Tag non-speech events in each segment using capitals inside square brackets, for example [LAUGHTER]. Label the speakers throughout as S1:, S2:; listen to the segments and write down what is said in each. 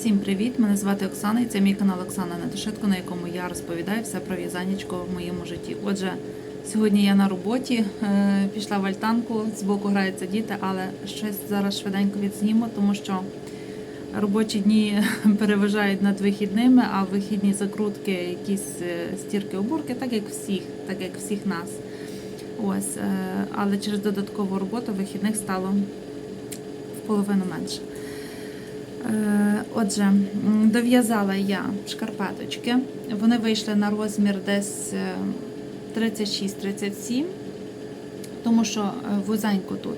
S1: Всім привіт! Мене звати Оксана і це мій канал Оксана Недошитко, на якому я розповідаю все про в'язанечко в моєму житті. Отже, сьогодні я на роботі, е, пішла в альтанку, збоку граються діти, але щось зараз швиденько відзніму, тому що робочі дні [LAUGHS] переважають над вихідними, а вихідні закрутки, якісь е, стірки, уборки, так як всіх, так як всіх нас. Ось, е, але через додаткову роботу вихідних стало в половину менше. Е, Отже, дов'язала я шкарпеточки. Вони вийшли на розмір десь е, 36-37, тому що е, вузенько тут.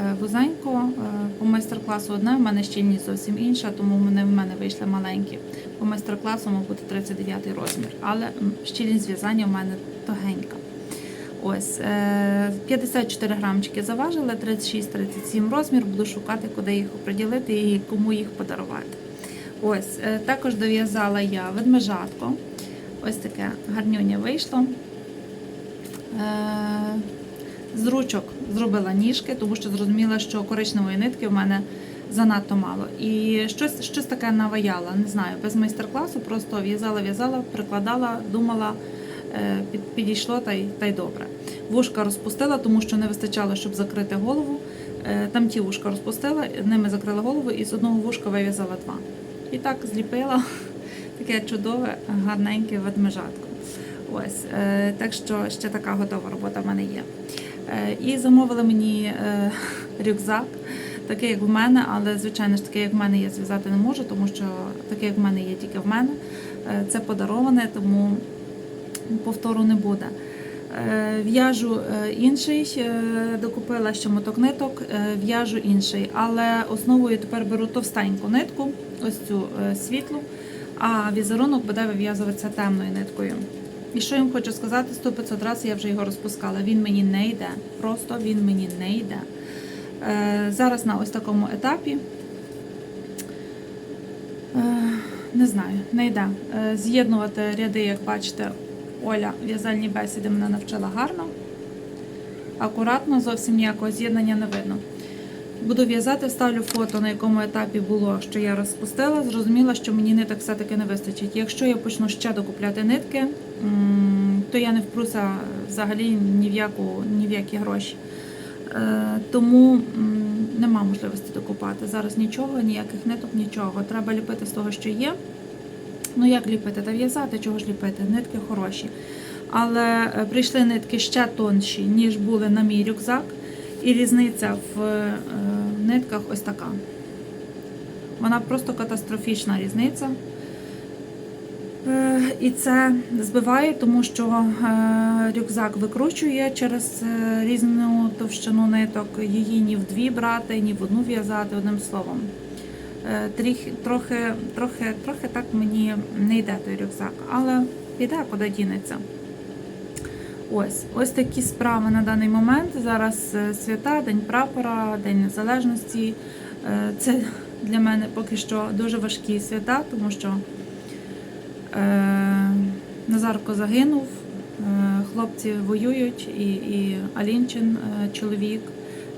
S1: Е, Вузенько е, по майстер-класу одне, в мене щільність зовсім інша, тому вони в мене вийшли маленькі. По майстер-класу мав бути 39 розмір, але щільність зв'язання в мене тогенька. Ось е, 54 грамчики заважили, 36-37 розмір. Буду шукати, куди їх оприділити і кому їх подарувати. Ось е, також дов'язала я ведмежатко. Ось таке гарнюня вийшло. Е, З ручок зробила ніжки, тому що зрозуміла, що коричневої нитки в мене занадто мало. І щось, щось таке наваяла, не знаю, без майстер-класу, просто в'язала, в'язала, прикладала, думала, е, підійшло та й, та й добре. Вушка розпустила, тому що не вистачало, щоб закрити голову. Е, Там ті вушка розпустила, ними закрила голову і з одного вушка вив'язала два. І так зліпила [LAUGHS] таке чудове, гарненьке ведмежатко. Ось, е, так що ще така готова робота в мене є. Е, І замовили мені е, [LAUGHS] рюкзак, такий, як в мене, але звичайно ж такий, як в мене, я зв'язати не можу, тому що такий, як в мене, є тільки в мене. Е, Це подароване, тому повтору не буде. Е, В'яжу е, інший, е, докупила ще моток ниток, в'яжу інший, але основою тепер беру товстеньку нитку, ось цю світлу, а візерунок буде вив'язуватися темною ниткою. І що я хочу сказати, 100-500 разів я вже його розпускала. Він мені не йде. Просто він мені не йде. Зараз на ось такому етапі. Не знаю, не йде. З'єднувати ряди, як бачите, Оля в'язальні бесіди мене навчила гарно. Акуратно, зовсім ніякого з'єднання не видно. Буду в'язати, ставлю фото, на якому етапі було, що я розпустила. Зрозуміла, що мені ниток все-таки не вистачить. Якщо я почну ще докупляти нитки, то я не впруся взагалі ні в, яку, ні в які гроші. Е, Тому нема можливості докупати. Зараз нічого, ніяких ниток, нічого. Треба ліпити з того, що є. Ну як ліпити? Та в'язати, чого ж ліпити? Нитки хороші. Але е, прийшли нитки ще тонші, ніж були на мій рюкзак. І різниця в е, нитках ось така. Вона просто катастрофічна різниця. Е, І це збиває, тому що рюкзак викручує через різну товщину ниток, її ні в дві брати, ні в одну в'язати, одним словом. Е, Трохи, трохи, трохи так мені не йде той рюкзак, але піде, куди дінеться. Ось, ось такі справи на даний момент. Зараз е, свята, День прапора, День Незалежності. Е, Це для мене поки що дуже важкі свята, тому що Назарко загинув, хлопці воюють, і, і Алінчин, чоловік,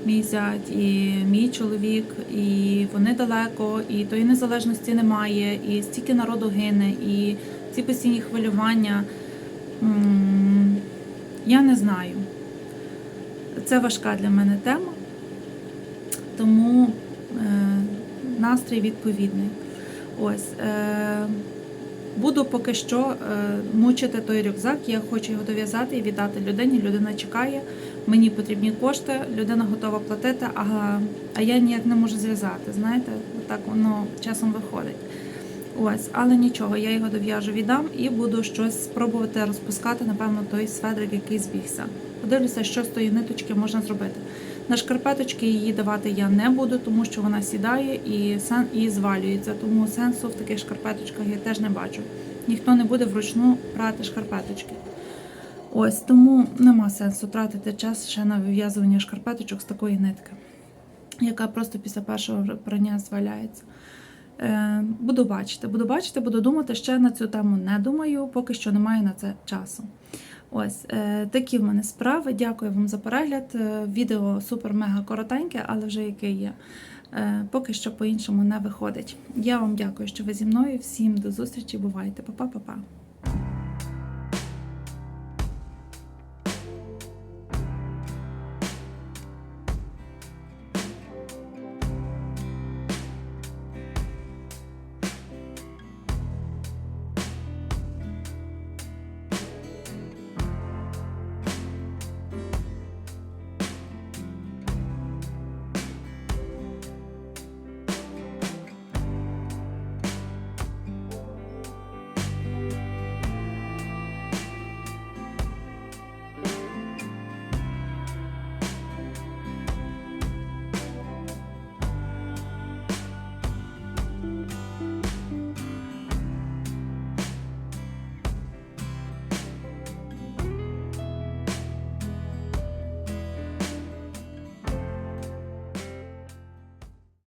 S1: мій зять, і мій чоловік, і вони далеко, і тої незалежності немає, і стільки народу гине, і ці постійні хвилювання. Я не знаю. Це важка для мене тема, тому е, настрій відповідний. Ось. Буду поки що е, мучити той рюкзак. Я хочу його дов'язати і віддати людині. Людина чекає, мені потрібні кошти, людина готова платити, а, а я ніяк не можу зв'язати. Знаєте, так воно часом виходить. Ось, але нічого, я його дов'яжу, віддам і буду щось спробувати розпускати, напевно, той сведрик, який збігся. Подивлюся, що з тої ниточки можна зробити. На шкарпеточки її давати я не буду, тому що вона сідає і і звалюється. Тому сенсу в таких шкарпеточках я теж не бачу. Ніхто не буде вручну прати шкарпеточки. Ось тому нема сенсу тратити час ще на вив'язування шкарпеточок з такої нитки, яка просто після першого прання зваляється. Е, Буду бачити, буду бачити, буду думати. Ще на цю тему не думаю, поки що немає на це часу. Ось е, такі в мене справи. Дякую вам за перегляд. Е, Відео супер-мега коротеньке, але вже яке є. Е, Поки що по-іншому не виходить. Я вам дякую, що ви зі мною. Всім до зустрічі. Бувайте, Па-па-па-па.